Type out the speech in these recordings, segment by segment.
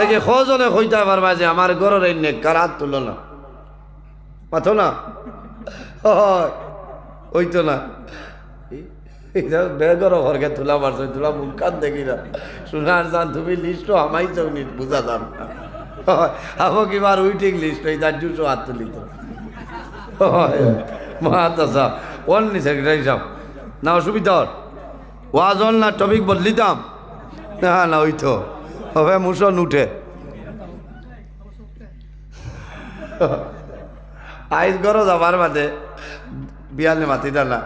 দেখে কজনে কইতে পারবা যে আমার ঘরের এই নেককার হাত তুলো না। মাথো না? হয়। ওইতো না। বেগর ঘরকে তুলা মারছো, তুলা মুখ কান। দেখি না শোনার যান তুমি লিস্ট আমাই চৌনি বুঝা যান আবো কিবার উইটিং লিস্ট এই তার দুশো হাত তুলিত মহাতাসা ওন নি সেক্রেটারি সাহেব। না, অসুবিধা হর ওয়াজন না টপিক বদলিতাম না না, ওই তো। হবে মুসন উঠে আইস গরো যাবার বাদে বিয়ালে মাতি না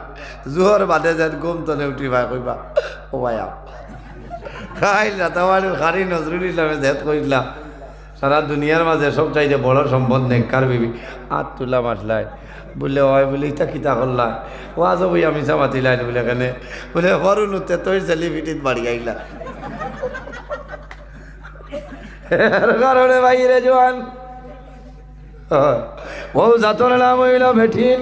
জোহর বাদে যেন গুম তনে উঠি ভাই কইবা ও ভাইয়া খাই না তোমার খারি নজরুল ইসলামে জেদ কইলাম সারা দুনিয়ার মাঝে সব চাইতে বড় সম্পদ নেককার বিবি আর তুলা মাসলাই বললে হয় বলে ইটা কিতা করলা ও আজ বই আমি চা মাতিলাই বলে এখানে বলে হরুন উঠতে তোর সেলিব্রিটিত বাড়ি আইলা কারণে বাইরে জোয়ান। বউ জাতর নাম হইল ভেঠিন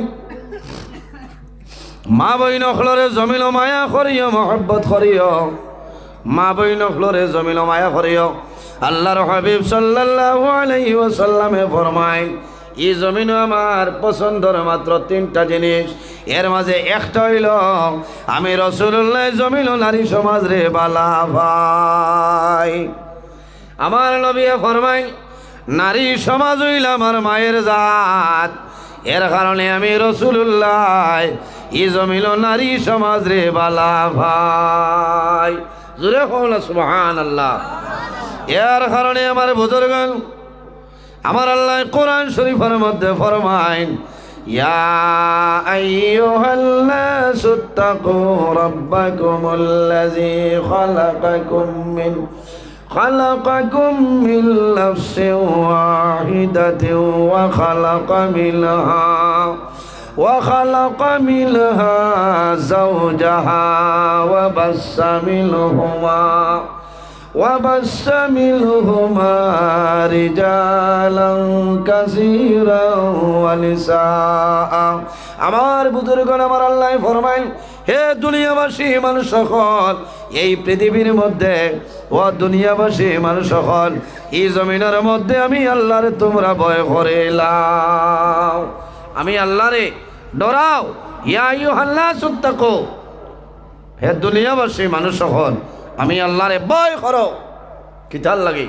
মা বইন অখলরে জমিল মায়া করিও, মহব্বত করিও। মা বইন অখলরে জমিল মায়া করিও। আল্লাহর হাবিব সাল্লাল্লাহু আলাইহি ওয়াসাল্লামে ফরমায় এই জমিন আমার পছন্দর মাত্র তিনটা জিনিস। এর মাঝে একটা হইল, আমি রসুল্লাহ জমিল নারী সমাজ রে বালা ভাই। আমার নবিয়ে ফরমাই নারী সমাজ হইল আমার মায়ের জাত এর কারণে আমি রসুল্লাহ ই জমিল নারী সমাজ রে বালা ভাই জুড়ে কমলা সুবহান আল্লাহ এর কারণে আমার বুজুর্গ আমার আল্লাহ কোরআন শরীফের মধ্যে ফরমাইন ইয়া আইয়ুহাল্লাসু তাকু রাব্বাকুমুল্লাযী খালাকাকুম মিন خلقكم من نفس واحدة وخلق منها وخلق منها زوجها وبس منهما وبس منهما رجالا كثيرا ونساء আমার বুজুর্গণ আমার আল্লাহ ফরমাই হে দুনিয়াবাসী, মানুষ সকল, এই পৃথিবীর মধ্যে, ও দুনিয়াবাসী, মানুষ সকল, এই জমিনের মধ্যে আমি আল্লাহরে তোমরা ভয় করে লাও আমি আল্লাহরে ডরাও, ইয়া ইউ আল্লাহ সুত্তাকো হে দুনিয়াবাসী, মানুষ সকল, আমি আল্লাহরে ভয় করো। কি চাল লাগে?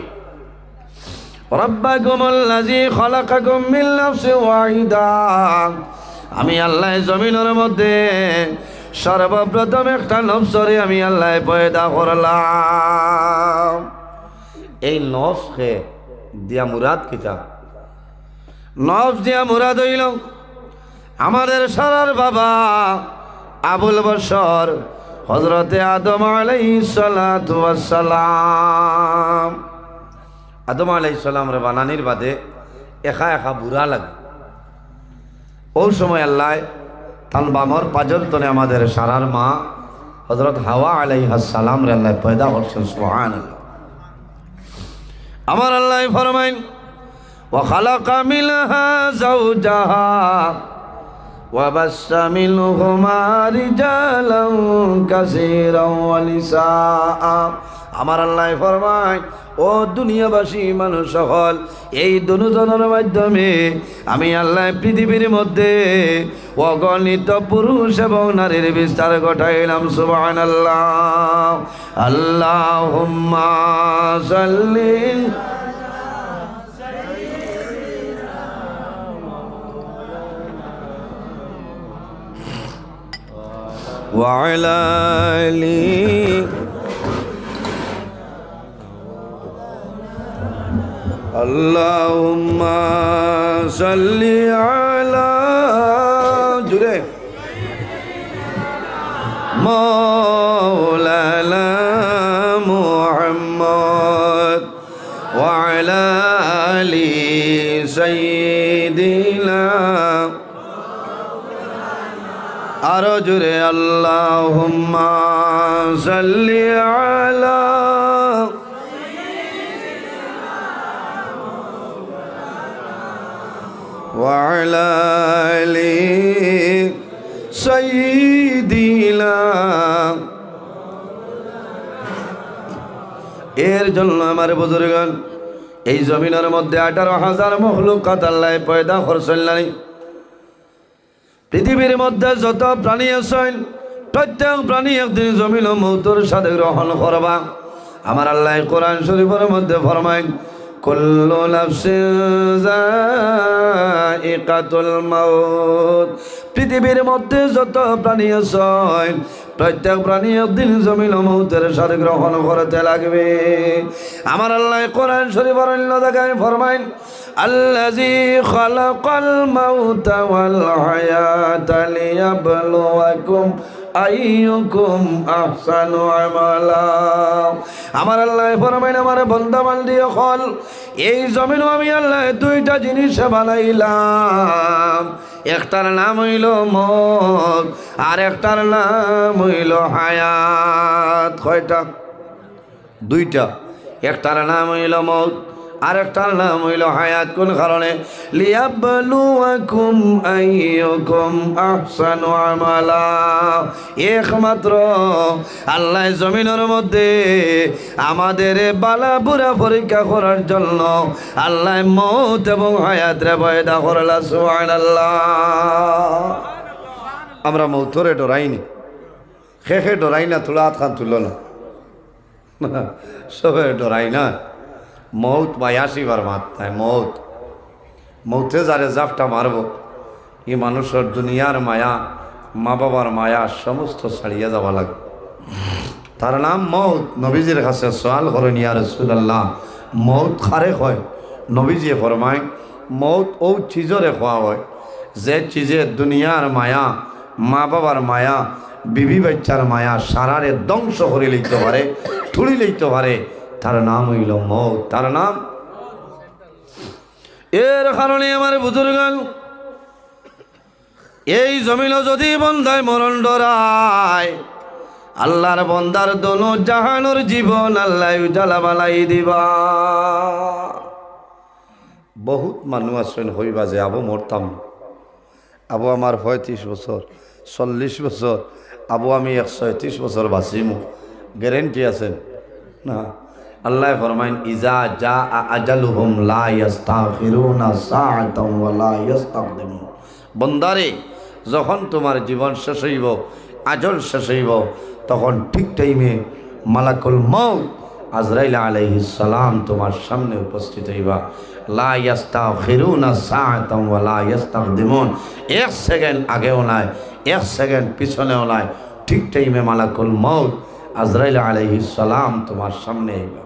রব্বাকুম আল্লাযী খালাকাকুম মিন নাফসিন ওয়াহিদা। আমি আল্লাহ জমিনের মধ্যে সর্বপ্রথম একটা নফসরে আমি আল্লাহ পয়দা করলাম। এই নফসকে দিয়া মুরাদ কিতা নফস দিয়া মুরাদ হইল আমাদের সারার বাবা আবুল বসর হজরতে আদম আলাইসালাম আদম আলাইসালাম রে বানানির বাদে একা একা বুড়া লাগে। ওই সময় আল্লাহ তান বামর পাজর তনে আমাদের সারার মা হজরত হাওয়া আলাইহাসালাম রে আল্লাহ পয়দা করছেন সোহান আমার আল্লাহ ফরমাইন وخلق منها زوجها وبس منهما رجالا كثيرا ونساء আমার আল্লাহ ফরমায় ও দুনিয়াবাসী মানুষ সকল এই দুজনের মাধ্যমে আমি আল্লাহ পৃথিবীর মধ্যে অগণিত পুরুষ এবং নারীর বিস্তার ঘটাইলাম সুবান আল্লাহ আল্লাহ সাল্লিন وعلى آله اللهم صل على جري مولانا محمد وعلى آل سيدنا. أرجو اللهم صل على وعلى آل سيدنا এর জন্য আমার বুজুর্গান এই জমিনের মধ্যে আঠারো হাজার মখলুকাত আল্লাহ পয়দা করছেন নাই পৃথিবীর মধ্যে যত প্রাণী আছেন প্রত্যেক প্রাণী একদিন জমিন ও মৌতর সাথে গ্রহণ করবা আমার আল্লাহ কোরআন শরীফের মধ্যে ফরমায় কুল্লু নফসিন যায়িকাতুল মাউত পৃথিবীর মধ্যে যত প্রাণী আছে, প্রত্যেক প্রাণী একদিন জমিল মৌতের সাথে গ্রহণ করতে লাগবে। আমার আল্লাহ কোরআন শরীফ অরণ্য দেখায় ফরমাইন আল্লাজি খালাকাল মাউতা ওয়াল হায়াতা লিয়াবলুয়াকুম আইয়ুকুম আহসানু আমালা। আমার আল্লাহ ফরমাইন, আমার বন্দা বান্দি হল এই জমিন আমি আল্লাহ দুইটা জিনিস বানাইলাম। একটার নাম হইল মত আর একটার নাম হইল হায়াত। কয়টা? দুইটা। একটার নাম হইল মত আর নাম হইল হায়াত, কোন কারণে? লিয়াবলুয়াকুম আইয়ুকুম আহসানু আমালা। একমাত্র আল্লাহ জমিনের মধ্যে আমাদের বালা বুড়া পরীক্ষা করার জন্য আল্লাহ মৌত এবং হায়াত রে বয়দা করলা, সুবহানাল্লাহ। আমরা মৌতরে ডরাইনি। খে খে ডরাই না, তোলা হাত খান তুলো না। সবে ডরাই না। মৌত বায়াসিবার মাত্রায় মৌত। মৌতে যারে জাফটা মারব এই মানুষের দুনিয়ার মায়া মা বাবার মায়া, সমস্ত ছাড়িয়ে যাওয়া লাগে তার নাম মৌত, নবীজির কাছে সোয়াল করেন ইয়া রসুল্লাহ মৌত খারে হয় নবীজি ফরমায়, মৌত ও চিজরে খোয়া হয়। যে চিজে দুনিয়ার মায়া মা বাবার মায়া বিবি বাচ্চার মায়া, সারারে ধ্বংস করে লইতে পারে ঠুড়ি লইতে পারে তার নাম হইল মৌত তার নাম? এর কারণে আমার বুজুর্গান, এই জমিন যদি বন্ধায় মরণ ডরায়, আল্লাহর বন্দার দোনো জাহানোর জীবন আল্লাহ উজালা বালাই দিবা। বহুত মানুষ আছেন হইবা যে আবু মরতাম। আবু আমার পঁয়ত্রিশ বছর, চল্লিশ বছর, আবু আমি একশো ত্রিশ বছর বাঁচিমু। গ্যারেন্টি আছেন? না। আল্লাহ ফরমাইন, ইজা যা আজালুহুম লা ইস্তাগফিরুনা সাআতাম ওয়া লা বন্দারে, যখন তোমার জীবন শেষ হইব, আজল শেষ হইব, তখন ঠিক টাইমে মালাকুল মৌত আজরাইল আলাইহিস সালাম তোমার সামনে উপস্থিত হইবা। লা ইস্তাগফিরুনা সাআতাম ওয়া লা ইস্তাকদিমুন এক সেকেন্ড আগেও নাই, এক সেকেন্ড পিছনেও নাই, ঠিক টাইমে মালাকুল মৌত আজরাইল আলাইহিস সালাম তোমার সামনে আইবা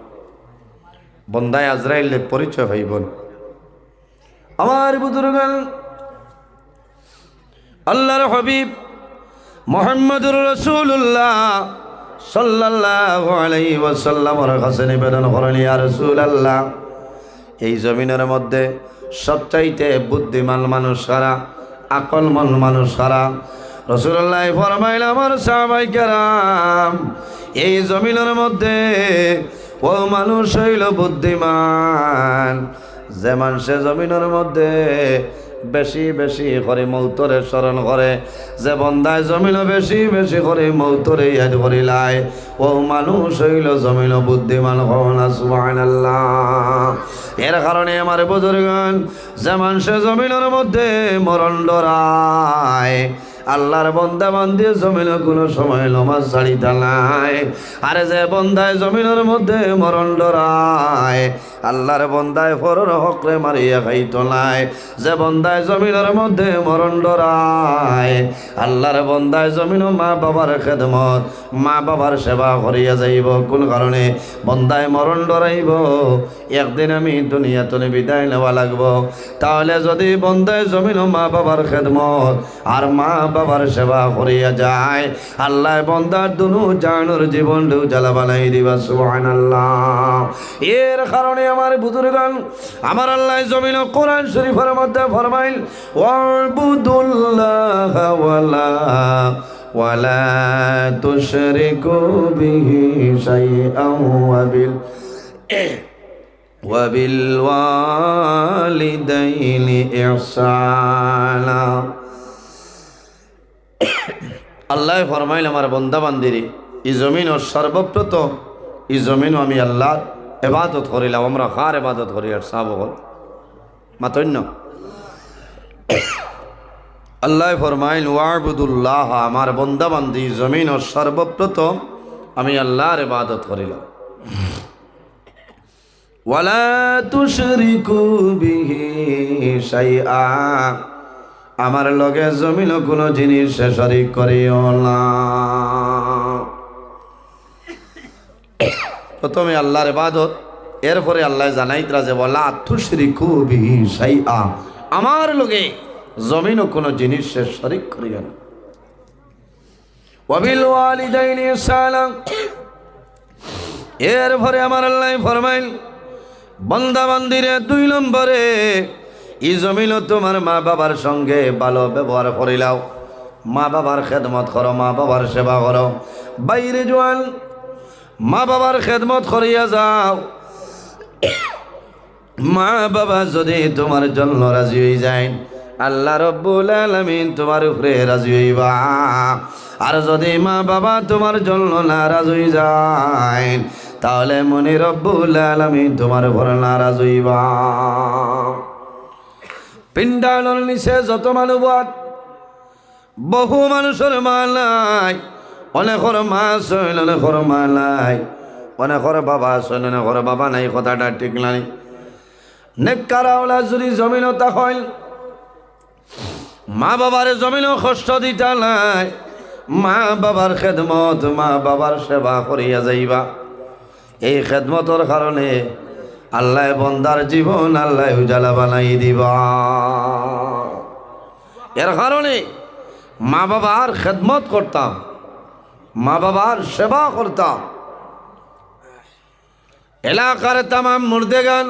বন্দায় আজরাইলের পরিচয় ভাইবন আমার বুজুর্গান আল্লাহর হাবিব মোহাম্মদুর রসুল্লাহ রাসূলুল্লাহ, এই জমিনের মধ্যে সবচাইতে বুদ্ধিমান মানুষ সারা আকলমন মানুষ সারা রসুল্লাহ আমার সাহাবাই এই জমিনের মধ্যে ও মানুষ হইল বুদ্ধিমান। যে মানুষে জমিনের মধ্যে বেশি বেশি করে মৌতরে স্মরণ করে যে বন্দায় জমিন বেশি বেশি করে মৌতরে ইয়াদ করিলাই ও মানুষ হইল জমিন বুদ্ধিমান হওয়া সুবহানাল্লাহ। এর কারণে আমার বুজুর্গান যে মানুষে জমিনের মধ্যে মরণ ডরায় আল্লাহর বন্দা বান্দি জমিন কোনো সময় নমাজ ছাড়িতে নাই। আরে যে বন্দায় জমিনের মধ্যে মরণ ডরায়, আল্লাহর বন্দায় ফরর হকরে মারিয়া খাইত নাই। যে বন্দায় জমিনের মধ্যে মরণ ডরায়, আল্লাহর বন্দায় জমিন মা বাবার খেদমত, মা বাবার সেবা করিয়া যাইব। কোন কারণে? বন্দায় মরণ ডরাইব, একদিন আমি দুনিয়া তুমি বিদায় নেওয়া লাগবো। তাহলে যদি বন্দায় জমিন মা বাবার খেদমত আর মা বাবার সেবা করিয়া যায় আল্লাহ বন্দার দুনু জানুর জীবন জ্বালা বানাই দিবা সুবহানাল্লাহ এর কারণে আমার বুজুর্গান আমার আল্লাহ জমিন কোরআন শরীফের মধ্যে ফরমাইল ওয়াবুদুল্লাহ ওয়ালা ওয়ালা তুশরিকু বিহি শাইআন ওয়াবিল وبالوالدين إحسانا আল্লাহ ফরমাইল আমার বন্দা বান্দিরি এই জমিন ও সর্বপ্রথম, এই জমিন আমি আল্লাহ এবাদত করিলাম আমরা কার এবাদত করি আর সাহ বল মাতন্য। আল্লাহ ফরমাইল, ওয়াবুদুল্লাহ, আমার বন্দাবান্দি জমিন সর্বপ্রথম, আমি আল্লাহর এবাদত করিলাম। ওয়ালা তুশরিকু বিহি শাইআ আমার লগে জমিন কোনো জিনিস শরিক করিও না। প্রথমে আল্লাহর ইবাদত, এরপরে আল্লাহ জানাইতরা যে বলা তুশরিকু বিহি শাইআ। আমার লগে জমিনও কোনো জিনিসের শরিক করিও না। ওয়াবিল ওয়ালিদাইনি সালাম এর পরে আমার আল্লাহ ফরমাইল, বন্দা বান্দিরে দুই নম্বরে ই জমিল তোমার মা বাবার সঙ্গে ভালো ব্যবহার করিলাও। মা বাবার খেদমত করো, মা বাবার সেবা করো। বাইরে জোয়ান, মা বাবার খেদমত করিয়া যাও। মা বাবা যদি তোমার জন্য রাজি হয়ে যায়, আল্লাহ রব্বুল আলমিন তোমার উপরে রাজি হইবা। আর যদি মা বাবা তোমার জন্য নারাজ হয়ে যায়, তাহলে মনে রব্বুল আলমিন তোমার উপর নারাজ হইবা। পিণ্ডালর নিচে যত মানুষ বহু মানুষের মা নাই অনেকর মা আছে অনেকর মা নাই অনেকর বাবা আছে অনেকর বাবা নাই, কথাটা ঠিক নাই। নেকারাওলা যদি জমিনতা হয় মা বাবার জমিনও কষ্ট দিতা নাই, মা বাবার খেদমত, মা বাবার সেবা করিয়া যাইবা। এই খেদমতর কারণে আল্লাহ বন্দার জীবন আল্লাহ উজালা বানাই দিবা। এর কারণে মা বাবার খেদমত করতাম, মা বাবার সেবা করতাম। এলাকার তামাম মুর্দেগান,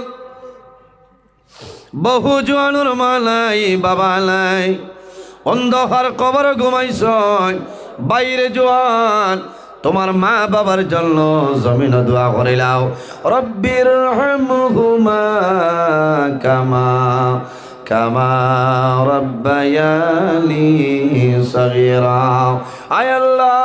বহু জোয়ানুর মালাই বাবা নাই, অন্ধকার কবর ঘুমাইছ বাইরে জোয়ান তোমার মা বাবার জন্য জমিন দোয়া করিলাও রব্বির রহমহুমা কামা কামা রব্বায়ানি সগীরা। আয় আল্লাহ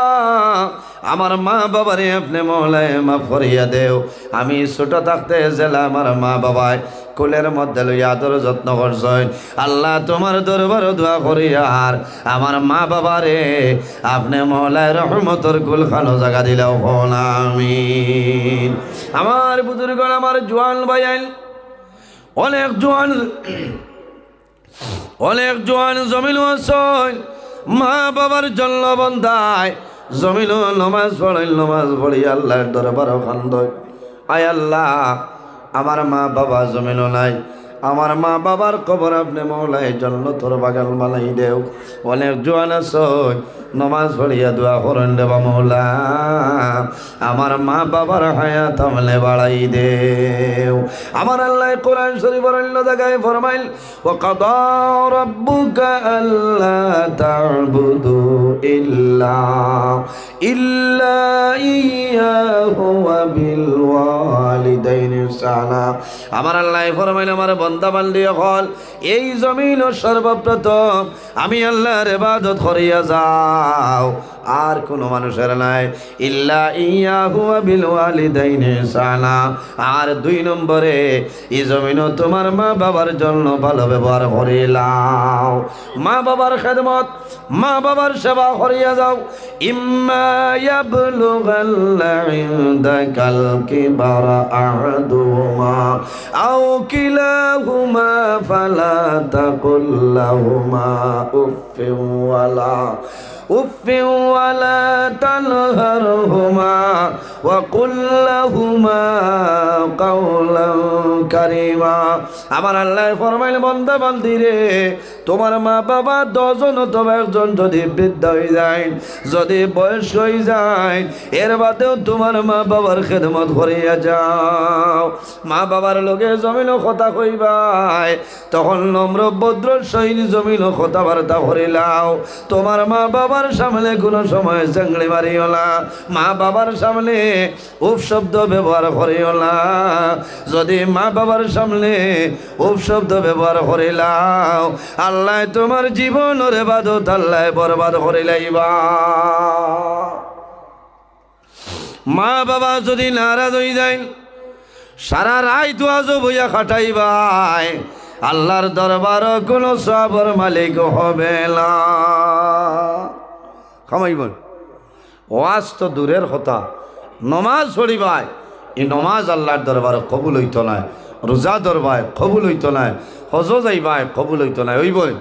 আমার মা বাবারে আপনি মৌলায় মা ফরিয়া দেও। আমি ছোট থাকতে জেলা আমার মা বাবায় কুলের মধ্যে লইয়া আদর যত্ন করছেন। আল্লাহ তোমার দরবার দোয়া করি আর আমার মা বাবারে আপনি মৌলায় রহমতর কুল খানো জায়গা দিলেও আমি আমার বুজুর্গ আমার জোয়ান ভাইয়াল অনেক জোয়ান অনেক জোয়ান জমিল মা বাবার জন্য বন্ধায় জমিল নমাজ পড়াই নমাজ পড়ি আল্লাহর দরবার খান্দ আয় আল্লাহ, আমার মা বাবা জমিল নাই। আমার মা বাবার কবর আপনি মৌলাই জন্য তোর বাগান মালাই দেও। অনেক জোয়ান আছে, নমাজ পড়িয়া দোয়া করেন দেবা মৌলা। আমার মা বাবার হায়াত আমলে বাড়াই দেও। আমার আল্লাহ কোরআন শরীফের অন্য জায়গায় ফরমাইল ও কদা রব্বুকা আল্লাহ তা'বুদু ইল্লা ইল্লা ইয়াহু ইহসানা আমার আল্লাহ ফরমাইল, আমার বান্দি হল এই জমিন সর্বপ্রথম আমি আল্লাহর ইবাদত করিয়া যাও। আর কোনো মানুষের নাই। ইল্লা ইয়াহু ওয়া বিল ওয়ালিদাইনি ইহসানা আর দুই নম্বরে এই জমিন তোমার মা বাবার জন্য ভালো ব্যবহার করিলাও মা বাবার খেদমত, মা বাবার সেবা করিয়া যাও। ইম্মা ইয়াবলুগাল্লা ইনদাকাল কিবারা আহাদুহুমা। আও কিলাহুমা ফালা তাকুল লাহুমা উফিন ওয়ালা। উফ ওয়ালা তানহারহুমা وقل لهما قولا কারিমা আমার আল্লাহ ফরমাইল বন্দা বান্দি রে তোমার মা বাবা দশজন অথবা একজন যদি বৃদ্ধ হয়ে যায়, যদি বয়স হয়ে যায়, এর বাদেও তোমার মা বাবার খেদমত করিয়া যাও। মা বাবার লোকে জমিন কথা কইবাই, তখন নম্র ভদ্র সৈন জমিন কথাবার্তা করিলাও। তোমার মা বাবার সামনে কোনো সময় জাংলি মারিও না, মা বাবার সামনে উপ শব্দ ব্যবহার করিও না। যদি মা বাবার সামনে উপ শব্দ ব্যবহার করিলাও আল্লাহ তোমার জীবন ওরে বাদত আল্লাহ বরবাদ করিলাইবা মা বাবা যদি নারাজ হয়ে যায়, সারা রায় দুয়াজ বইয়া খাটাইবাই আল্লাহর দরবার কোনো সবর মালিক হবে না। খামাইবন ওয়াজ তো দূরের কথা, নমাজ পড়িবাই এই নমাজ আল্লাহর দরবার কবুল হইত না। রোজা ধরবায় কবুল হইত না হজ যাইবায় কবুল হইত না ওই বই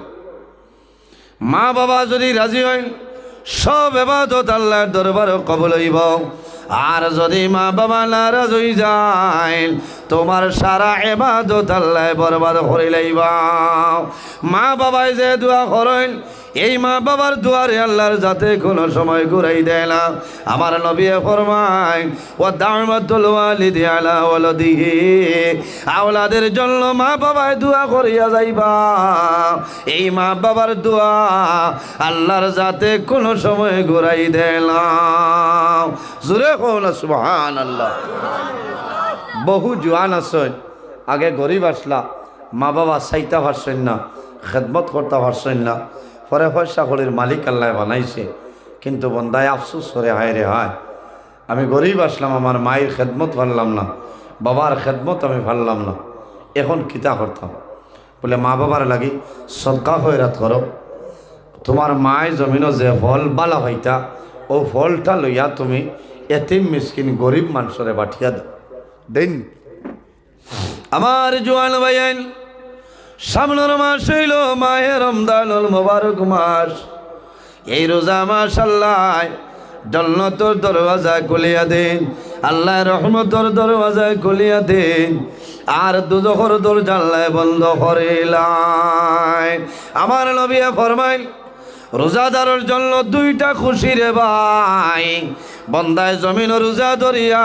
মা বাবা যদি রাজি হয়, সব এবাদত আল্লাহর দরবারও কবল হইব। আর যদি মা বাবা নারাজ হয়ে যায়, তোমার সারা এবাদত আল্লাহ বরবাদ করে লইবা। মা বাবাই যে দোয়া করেন, এই মা বাবার দুয়ারে আল্লাহর যাতে কোনো সময় ঘুরাই দেয় না। আমার নবী ফরমায়, ও দামাতুল ওয়ালিদি আলা ওয়ালাদিহি আওলাদের জন্য মা বাবায় দোয়া করিয়া যাইবা। এই মা বাবার দোয়া আল্লাহর যাতে কোনো সময় ঘুরাই দেয় না। জোরে বহু জোয়ান আছেন। আগে গরিব আসলা মা বাবা চাইতা পারছেন না, খেদমত করতে পারছেন না। পরে পয়সা করির মালিক আল্লাহ বানাইছে। কিন্তু বন্দায় আফসুস করে, হায় রে হায়। আমি গরিব আসলাম, আমার মায়ের খেদমত পারলাম না, বাবার খেদমত আমি পারলাম না। এখন কিতা করতাম? বলে মা বাবার লাগি সদকা খয়রাত করো। তোমার মায় জমিনও যে ফল বালা হইতা, ও ফলটা লইয়া তুমি এতিম মিসকিন গরিব মানুষরে দাও। দেন। আমার জোয়ান ভাইয়ান সামনের মাস হইল মাহে রমদানুল মোবারক মাস। এই রোজা মাস আল্লাহ জন্নতর দরওয়াজা খুলিয়া দেন আল্লাহ রহমতর দরওয়াজা খুলিয়া দেন, আর দুজখর দর জানলায় বন্ধ করিলাই আমার নবিয়া ফরমাইল, রোজাদারের জন্য দুইটা খুশি রে ভাই বন্দায় জমিন রোজা ধরিয়া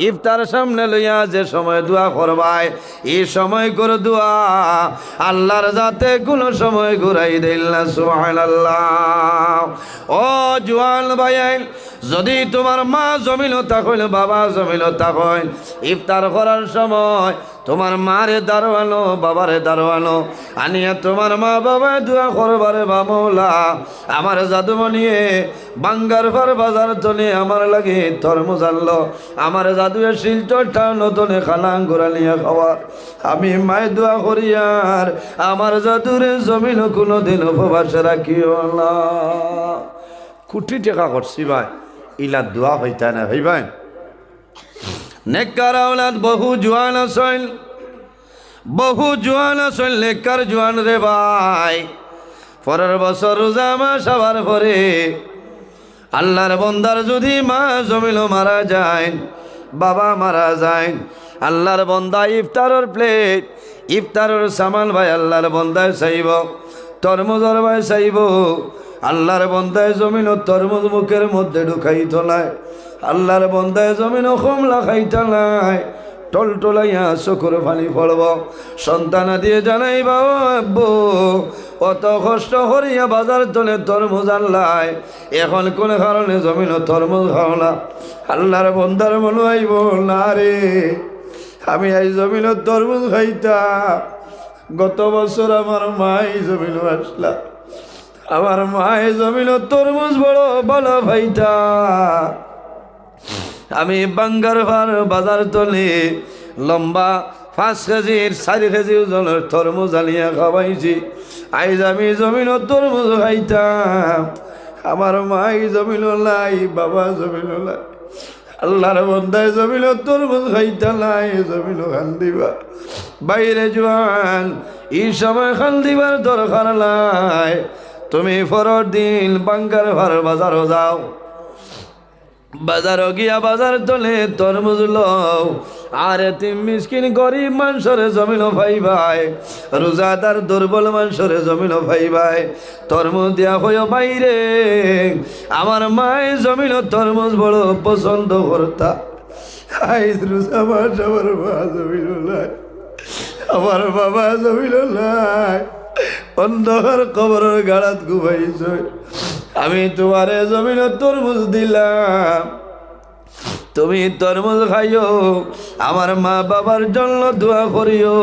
ইফতার সামনে লইয়া যে সময় দোয়া করবাই এই সময় করে দোয়া আল্লাহর যাতে কোনো সময় ঘুরাই দিল না সুহান আল্লাহ ও জোয়ান ভাইয়াই যদি তোমার মা জমিল তাকইল বাবা জমিল তাকইল ইফতার করার সময় তোমার মারে দারোয়ানো, বাবারে দারোয়ানো। আনিয়া তোমার মা বাবা দোয়া করবারে বামলা আমার জাদুমনিয়ে বাঙ্গার ঘর বাজার তলে আমার লাগে তরমুজ আনলো আমার জাদুয়ে শিলচরটা নতুনে খানা ঘুরালিয়া খাওয়ার। আমি মায় দোয়া করিয়ার আমার জাদুরে জমিন কোনো দিন উপবাসে রাখিও না। কুটি টেকা করছি ভাই। ইলা দোয়া হইতা না ভাই ভাই। নেককার আওলাদ বহু জোয়ান আসল বহু জোয়ান আসল নেককার জোয়ান রে ভাই। পরের বছর রোজা মাস আবার পরে আল্লাহর বন্দার যদি মা জমিল মারা যায়, বাবা মারা যায়, আল্লাহর বন্দা ইফতারের প্লেট, ইফতারের সামান ভাই আল্লাহর বন্দায় চাইব, তরমুজর ভাই চাইব, আল্লাহর বন্দায় জমিন তরমুজ মুখের মধ্যে ঢুকাই তোলায় আল্লাহর বন্দায় জমিন কমলা খাইতা নাই। টল টলাইয়া চকুর পানি পড়ব সন্তান দিয়ে জানাই, বাবু অত কষ্ট করিয়া বাজার তলে তরমুজ আল্লাহ এখন কোন কারণে জমিন তরমুজ খাও না? আল্লাহর বন্দার মনে আইব, না রে, আমি এই জমিন তরমুজ খাইতা গত বছর আমার মাই জমিন আসলা। আমার মায়ে জমিন তরমুজ বড় ভালো ভাইতা আমি বাঙ্গার ভার বাজার তলে লম্বা পাঁচ কেজির, চারি কেজি ওজনের তরমুজ আনিয়া খাওয়াইছি। আইজ আমি জমিন তরমুজ খাইতাম। আমার মাই জমিন লাই বাবা জমিন লাই আল্লাহর বন্ধায় জমিন তরমুজ খাইতা নাই, জমিন খান দিবা। বাইরে জোয়ান এই সময় খান দিবার দরকার নাই। তুমি ফরর দিন বাঙ্গার ভার বাজারও যাও। বাজার গিয়া বাজার তলে তরমুজ লও। আর তিন মিসকিন গরিব মানুষরে জমিন ভাই ভাই। রোজাদার দুর্বল মানুষরে জমিন ভাই ভাই। তরমুজ দিয়া হইও বাইরে। আমার মায় জমিন তরমুজ বড় পছন্দ করতা। আমার আমার বাবা জমিন নাই। অন্ধকার কবরের গাড়াত ঘুমাইছ। আমি তোমারে জমিন তরমুজ দিলাম। তুমি তরমুজ খাইও, আমার মা বাবার জন্য দোয়া করিও।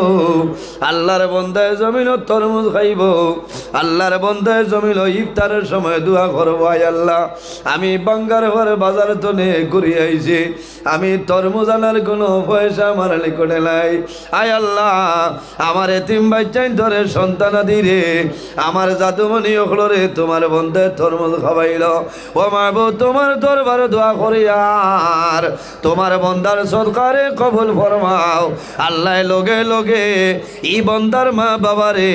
আল্লাহর বন্ধায় জমিন তরমুজ খাইব, আল্লাহর বন্ধায় জমিন ইফতারের সময় দোয়া করব, আয় আল্লাহ। আমি বাঙ্গার ঘর বাজার তো নিয়ে ঘুরে আইছি, আমি তরমুজ আনার কোনো পয়সা আমার নিকটে নাই। আয় আল্লাহ, আমার এতিম বাচ্চাই ধরে সন্তানাদি রে, আমার জাদুমণি ওখলরে তোমার বন্ধে তরমুজ খাবাইল ও মা বউ তোমার দরবার দোয়া করি আর তোমার বন্দার সরকারে কবুল ফরমাও। আল্লাহ লগে লগে ই বন্দার মা বাবারে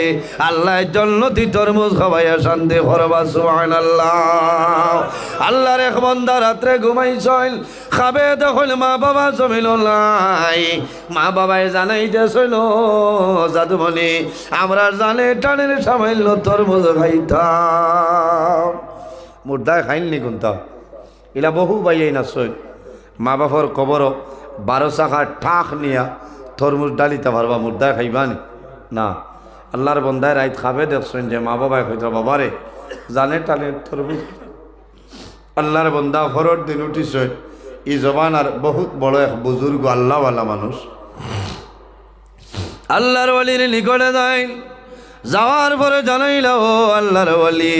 আল্লাহ জন্নতি তরমুজ খাবাইয়া শান্তি ফরবা সুহান আল্লাহ আল্লাহর এক বন্দা রাত্রে ঘুমাইছিল খাবে তখন মা বাবা জমিল নাই। মা বাবাই জানাইতেছিল, জাদুমণি, আমরা জানে টানের সামাইল তরমুজ খাইতাম। মুর্দায় খাইননি কোনটা? এলা বহু বাইয়াই না সই মা বাবার কবর বারো শাখা ঠাক নিয়া তরমুজ ডালিতে পারবা মুর্দায় খাইবানি। না, আল্লাহর বন্দায় রাইত খাবে দেখছেন যে মা বাবাই হইত বাবারে। জানে টানে তরমুজ। আল্লাহর বন্ধা ফরর দিন উঠিছে। ই জবান জবানার বহুত বড় এক বুজুর্গ আল্লাহওয়ালা মানুষ। আল্লাহর ওয়ালির নিকটে যাই। যাওয়ার পরে জানাইল, ও আল্লাহর ওয়ালি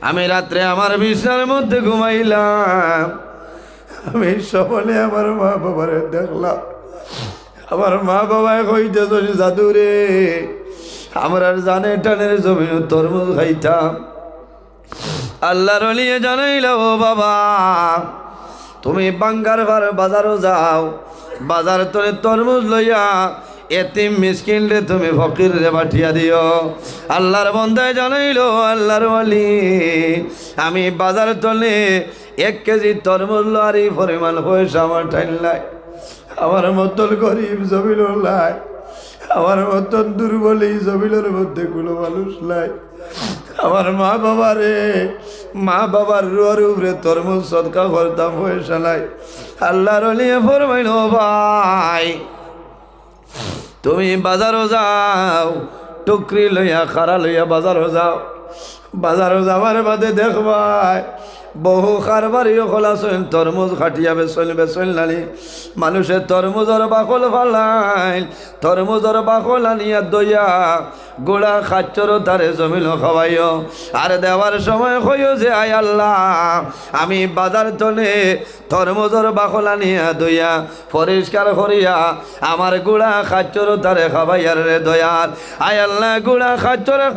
আমি রাত্রে আমার বিছানার মধ্যে ঘুমাইলাম। আমি সকলে আমার মা বাবারে দেখলাম। আমার মা বাবায় কইতে তো জাদু রে আমরা জানে টানে জমিন তরমুজ খাইতাম। আল্লাহর লিয়ে জানাইল, ও বাবা, তুমি বাঙ্গার ঘর বাজারও যাও। বাজার তোরে তরমুজ লইয়া এতিম মিসকিন রে, তুমি ফকির রে পাঠিয়া দিও। আল্লাহর বন্ধায় জানাইল, আল্লাহর ওয়ালি, আমি বাজার তলে এক কেজি তরমুজ লরি পরিমাণ পয়সা আমার ঠাইলাই আমার মতন গরিব জমিল লাই আমার মতন দুর্বল জমিলের মধ্যে কোনো মানুষ নাই। আমার মা বাবা রে, মা বাবার রুয়ার উপরে তরমুজ সদকা করতাম পয়সা নাই। আল্লাহর ফরমাইল ভাই তুমি বাজারও যাও টুকরি লইয়া খারা লইয়া বাজারও যাও। বাজারও যাবার বাদে দেখবাই বহু কারবারি খোলাছেন তরমুজ খাটিয়া বেচল বেচল নানি মানুষের তরমুজর বাকল ফালাই তরমুজর বাকল আনিয়া দইয়া। গোড়া খাচ্চর তারে জমিল খাওয়াইও। আর দেওয়ার সময় কইও যে, আয় আল্লাহ, আমি বাজার তলে তরমুজর বাকল আনিয়া দইয়া। পরিষ্কার করিয়া আমার গুড়া খাচ্চর তারে খাওয়াইয়ার রে দয়াল। আয় আল্লাহ, গুড়া খাচ্চর